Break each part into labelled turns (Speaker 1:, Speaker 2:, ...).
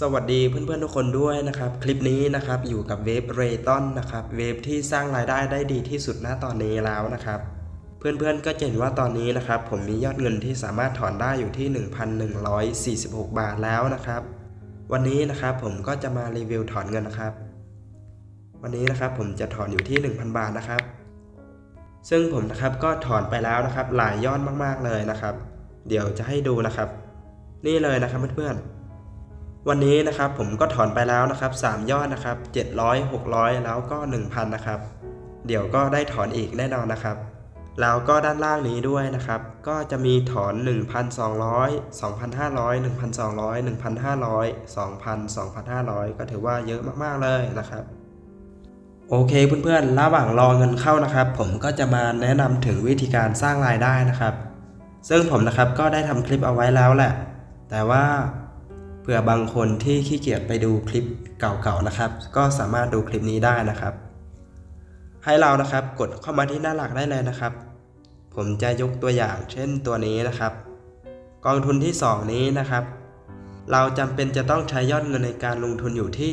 Speaker 1: สวัสดีเพื่อนๆทุกคนด้วยนะครับ คลิปนี้นะครับอยู่กับเวฟเรตอนนะครับเวฟที่สร้างรายได้ได้ดีที่สุดณตอนนี้แล้วนะครับ เพื่อนๆก็จะเห็นว่าตอนนี้นะครับ ผมมียอดเงินที่สามารถถอนได้อยู่ที่ 1,146 บาทแล้วนะครับ วันนี้นะครับผมก็จะมารีวิวถอนเงินนะครับ วันนี้นะครับผมจะถอนอยู่ที่ 1,000 บาทนะครับ ซึ่งผมนะครับก็ถอนไปแล้วนะครับ หลายยอดมากๆเลยนะครับ เดี๋ยวจะให้ดูนะครับ นี่เลยนะครับเพื่อนๆ วันนี้นะครับผมก็ถอนไปแล้วนะครับ 3 ยอดนะครับ 700 600 แล้วก็ 1,000 นะครับ เดี๋ยวก็ได้ถอนอีกแน่นอนนะครับแล้วก็ด้านล่างนี้ด้วยนะครับ ก็จะมีถอน 1,200 2,500 1,200 1,500 2,000 2,500 ก็ถือว่าเยอะมากๆเลยนะครับ โอเคเพื่อนๆ ระหว่างรอเงินเข้านะครับ ผมก็จะมาแนะนำถึงวิธีการสร้างรายได้นะครับ ซึ่งผมนะครับก็ได้ทำคลิปเอาไว้แล้วแหละ แต่ว่า ผื่อบางคนที่ขี้เกียจไปดูคลิปเก่าๆนะครับ ก็สามารถดูคลิปนี้ได้นะครับ ให้เรานะครับกดเข้ามาที่หน้าหลักได้เลยนะครับ ผมจะยกตัวอย่างเช่นตัวนี้นะครับ กองทุนที่ 2 นี้นะครับ เราจำเป็นจะต้องใช้ยอดเงินในการลงทุนอยู่ที่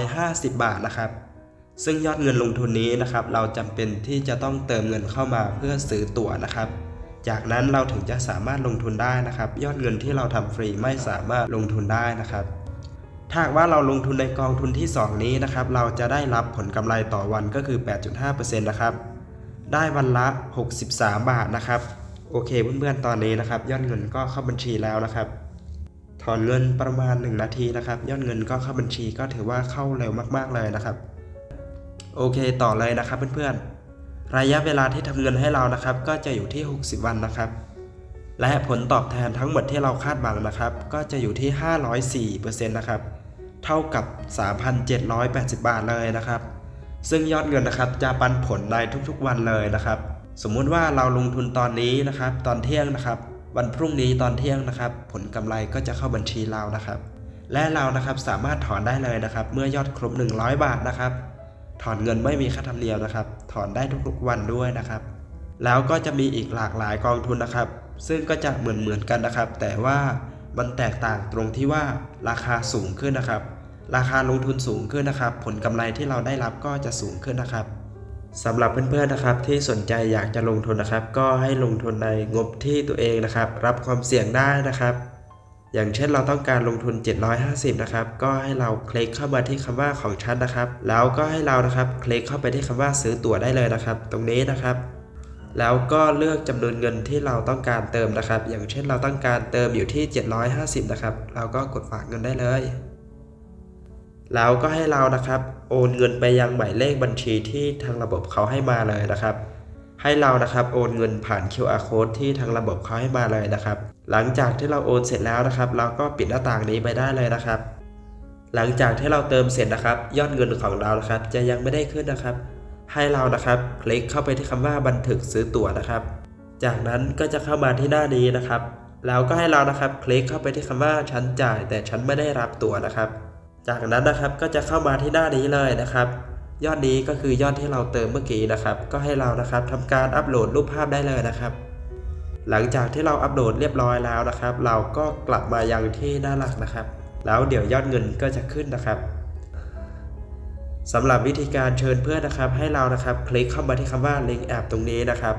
Speaker 1: 750 บาทนะครับ ซึ่งยอดเงินลงทุนนี้นะครับ เราจำเป็นที่จะต้องเติมเงินเข้ามาเพื่อซื้อตั๋วนะครับ จากนั้นเราถึงจะสามารถลงทุนได้นะครับ ยอดเงินที่เราทำฟรีไม่สามารถลงทุนได้นะครับถ้าว่าเราลงทุนในกองทุนที่ 2 นี้นะครับ เราจะได้รับผลกำไรต่อวันก็คือ 8.5%นะครับ ได้วันละ 63 บาทนะครับ โอเคเพื่อนๆตอนนี้นะครับ ยอดเงินก็เข้าบัญชีแล้วนะครับ ถอนเงินประมาณ 1 นาทีนะครับ ยอดเงินก็เข้าบัญชีก็ถือว่าเข้าเร็วมากๆเลยนะครับ โอเคต่อเลยนะครับเพื่อนๆ ระยะเวลาที่ทำเงินให้เรานะครับ ก็จะอยู่ที่ 60 วันนะครับ และผลตอบแทนทั้งหมดที่เราคาดหวังนะครับ ก็จะอยู่ที่ 504%นะครับ เท่ากับ 3,780 บาทเลยนะครับ ซึ่งยอดเงินนะครับจะปันผลในทุกๆวันเลยนะครับ สมมุติว่าเราลงทุนตอนนี้นะครับ ตอนเที่ยงนะครับ วันพรุ่งนี้ตอนเที่ยงนะครับ ผลกำไรก็จะเข้าบัญชีเรานะครับ และเรานะครับสามารถถอนได้เลยนะครับ เมื่อยอดครบ 100 บาทนะครับ ถอนเงินไม่มีค่าธรรมเนียมนะครับ ถอนได้ทุกๆวันด้วยนะครับ แล้วก็จะมีอีกหลากหลายกองทุนนะครับ ซึ่งก็จะเหมือนเหมือนๆกันนะครับ แต่ว่ามันแตกต่างตรงที่ว่าราคาสูงขึ้นนะครับ ราคาลงทุนสูงขึ้นนะครับ ผลกำไรที่เราได้รับก็จะสูงขึ้นนะครับสำหรับเพื่อนๆนะครับที่สนใจอยากจะลงทุนนะครับ ก็ให้ลงทุนในงบที่ตัวเองนะครับ รับความเสี่ยงได้นะครับ อย่างเช่นเราต้องการลงทุน 750 นะครับ ก็ให้เราคลิกเข้ามาที่คำว่าของฉันนะครับ แล้วก็ให้เรานะครับคลิกเข้าไปที่คำว่าซื้อตั๋วได้เลยนะครับ ตรงนี้นะครับแล้วก็เลือกจำนวนเงินที่เราต้องการเติมนะครับ อย่างเช่นเราต้องการเติมอยู่ที่ 750 นะครับ เราก็กดฝากเงินได้เลย แล้วก็ให้เรานะครับ โอนเงินไปยังหมายเลขบัญชีที่ทางระบบเขาให้มาเลยนะครับ ให้เรานะครับโอนเงินผ่าน QR code ที่ทางระบบเขาให้มาเลยนะครับ หลังจากที่เราโอนเสร็จแล้วนะครับ เราก็ปิดหน้าต่างนี้ไปได้เลยนะครับ หลังจากที่เราเติมเสร็จนะครับ ยอดเงินของเรานะครับ จะยังไม่ได้ขึ้นนะครับ ให้เรานะครับ คลิกเข้าไปที่คำว่าบันทึกซื้อตั๋วนะครับ จากนั้นก็จะเข้ามาที่หน้านี้นะครับแล้วก็ให้เรานะครับ คลิกเข้าไปที่คำว่าฉันจ่าย แต่ฉันไม่ได้รับตั๋วนะครับ จากนั้นนะครับก็จะเข้ามาที่หน้านี้เลยนะครับ ยอดนี้ก็คือยอดที่เราเติมเมื่อกี้นะครับ ก็ให้เรานะครับทำการอัปโหลดรูปภาพได้เลยนะครับ หลังจากที่เราอัปโหลดเรียบร้อยแล้วนะครับ เราก็กลับมายังที่หน้าหลักนะครับ แล้วเดี๋ยวยอดเงินก็จะขึ้นนะครับสำหรับวิธีการเชิญเพื่อนนะครับ ให้เรานะครับคลิกเข้ามาที่คำว่าลิงก์แอปตรงนี้นะครับ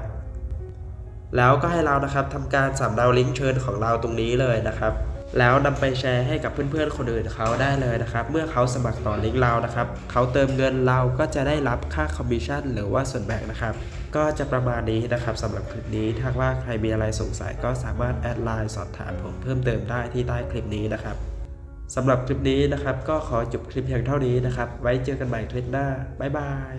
Speaker 1: แล้วก็ให้เรานะครับทำการสำเนาลิงก์เชิญของเราตรงนี้เลยนะครับ แล้วนำไปแชร์ให้กับเพื่อนๆคนอื่นเขาได้เลยนะครับ เมื่อเขาสมัครต่อลิงก์เรานะครับ เขาเติมเงินเราก็จะได้รับค่าคอมมิชชั่นหรือว่าส่วนแบ่งนะครับ ก็จะประมาณนี้นะครับสำหรับคลิปนี้ถ้าว่าใครมีอะไรสงสัยก็สามารถแอดไลน์สอบถามผมเพิ่มเติมได้ที่ใต้คลิปนี้นะครับสำหรับคลิปนี้นะครับ ก็ขอจบคลิปเพียงเท่านี้นะครับ ไว้เจอกันใหม่คลิปหน้าบ๊ายบาย